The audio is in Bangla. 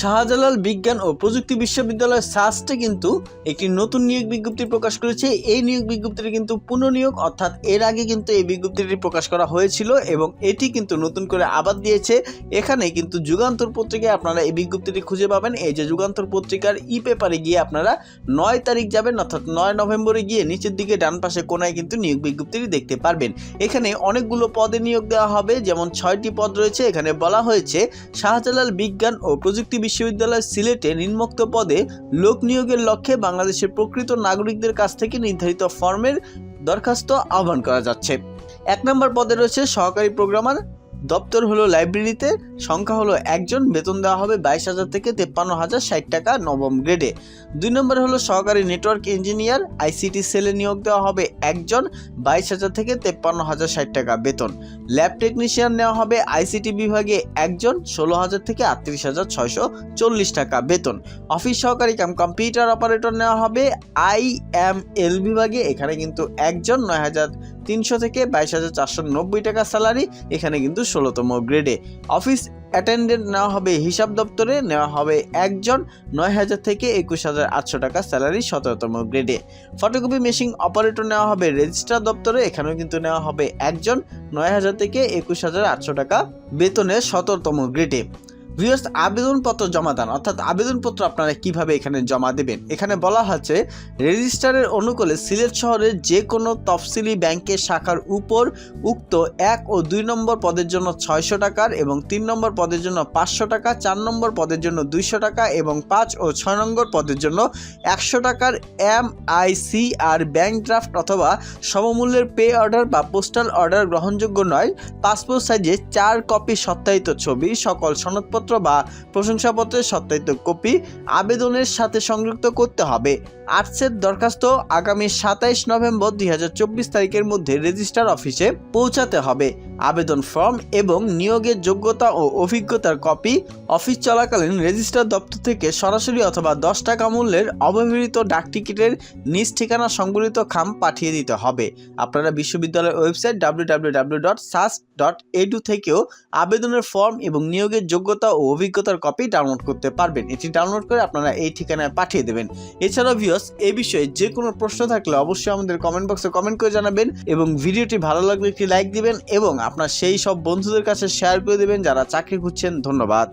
শাহজালাল বিজ্ঞান ও প্রযুক্তি বিশ্ববিদ্যালয় সাস্টে কিন্তু একটি নতুন নিয়োগ বিজ্ঞপ্তি প্রকাশ করেছে। এই নিয়োগ বিজ্ঞপ্তিটি কিন্তু পুনর্নিয়োগ, অর্থাৎ এর আগে কিন্তু এই বিজ্ঞপ্তিটি প্রকাশ করা হয়েছিল এবং এটি কিন্তু নতুন করে আবার দিয়েছে। এখানে কিন্তু যুগান্তর পত্রিকায় আপনারা এই বিজ্ঞপ্তিটি খুঁজে পাবেন। এই যে যুগান্তর পত্রিকার ই পেপারে গিয়ে আপনারা নয় তারিখ যাবেন, অর্থাৎ নয় নভেম্বরে গিয়ে নিচের দিকে ডান পাশে কোনায় কিন্তু নিয়োগ বিজ্ঞপ্তিটি দেখতে পারবেন। এখানে অনেকগুলো পদে নিয়োগ দেওয়া হবে, যেমন ছয়টি পদ রয়েছে। এখানে বলা হয়েছে, শাহজালাল বিজ্ঞান ও প্রযুক্তি বিশ্ববিদ্যালয় সিলেটে নিম্নোক্ত পদে লোক নিয়োগের লক্ষ্যে বাংলাদেশের প্রকৃত নাগরিকদের কাছ থেকে নির্ধারিত ফর্মের দরখাস্ত আহ্বান করা যাচ্ছে। এক নম্বর পদে রয়েছে সহকারী প্রোগ্রামার দপ্তর হলো লাইব্রেরিতে, সংখ্যা হলো একজন, বেতন দেওয়া হবে বাইশ হাজার থেকে তেপ্পান্ন হাজার ষাট টাকা নবম গ্রেডে। দুই নম্বর হলো সহকারী নেটওয়ার্ক ইঞ্জিনিয়ার, আইসিটি সেলে নিয়োগ দেওয়া হবে একজন, বাইশ হাজার থেকে তেপ্পান্ন হাজার ষাট টাকা বেতন। ল্যাব টেকনিশিয়ান নেওয়া হবে আইসিটি বিভাগে একজন, ষোলো হাজার থেকে আটত্রিশ হাজার ছয়শো চল্লিশ টাকা বেতন। অফিস সহকারী কাম, কম্পিউটার অপারেটর নেওয়া হবে আই এম এল বিভাগে, এখানে কিন্তু একজন, নয় হাজার তিনশো থেকে বাইশ হাজার চারশো নব্বই টাকা স্যালারি, এখানে কিন্তু ষোলোতম গ্রেডে। অফিস অ্যাটেন্ডেন্ট নেওয়া হবে হিসাব দপ্তরে, নেওয়া হবে একজন, নয় হাজার থেকে একুশ হাজার আটশো টাকা স্যালারি সতেরোতম গ্রেডে। ফটোকপি মেশিন অপারেটর নেওয়া হবে রেজিস্ট্রার দপ্তরে, এখানেও কিন্তু নেওয়া হবে একজন, নয় হাজার থেকে একুশ হাজার আটশো টাকা বেতনের সতেরোতম গ্রেডে। ভিউয়ার্স, আবেদনপত্র জমা দান। অর্থাৎ আবেদনপত্র আপনারা কীভাবে এখানে জমা দেবেন? এখানে বলা হচ্ছে রেজিস্ট্রারের অনুকূলে সিলেট শহরের যে কোনো তফসিলি ব্যাংকের শাখার উপর উক্ত এক ও দুই নম্বর পদের জন্য ছয়শো টাকার এবং তিন নম্বর পদের জন্য পাঁচশো টাকা, চার নম্বর পদের জন্য দুইশো টাকা এবং পাঁচ ও ছয় নম্বর পদের জন্য একশো টাকার M I C R bank draft অথবা সমমূল্যের পে অর্ডার বা পোস্টাল অর্ডার গ্রহণযোগ্য নয়। পাসপোর্ট সাইজে চার কপি সত্যায়িত ছবি, সকল সনদপত্র বা প্রশংসাপত্রের সত্যায়িত কপি আবেদনের সাথে সংযুক্ত করতে হবে। আর্টসের দরখাস্ত আগামী সাতাইশ নভেম্বর দুই হাজার চব্বিশ তারিখের মধ্যে রেজিস্ট্রার অফিসে পৌঁছাতে হবে। আবেদন ফর্ম এবং নিয়োগের যোগ্যতা ও অভিজ্ঞতার কপি অফিস চলাকালীন রেজিস্ট্রার দপ্তর থেকে সরাসরি অথবা দশ টাকা মূল্যের অব্যবহৃত ডাক টিকিটের নিজ ঠিকানা সংবলিত খাম পাঠিয়ে দিতে হবে। আপনারা বিশ্ববিদ্যালয়ের website W dot sust dot edu থেকেও আবেদনের ফর্ম এবং নিয়োগের যোগ্যতা ও অভিজ্ঞতার কপি ডাউনলোড করতে পারবেন। এটি ডাউনলোড করে আপনারা এই ঠিকানায় পাঠিয়ে দেবেন। এছাড়াও ভিউস এ বিষয়ে যে কোনো প্রশ্ন থাকলে অবশ্যই আমাদের কমেন্ট বক্সে কমেন্ট করে জানাবেন এবং ভিডিওটি ভালো লাগলে একটি লাইক দিবেন এবং আপনার সেই সব বন্ধুদের কাছে শেয়ার করে দেবেন যারা চাকরি খুঁজছেন ধন্যবাদ।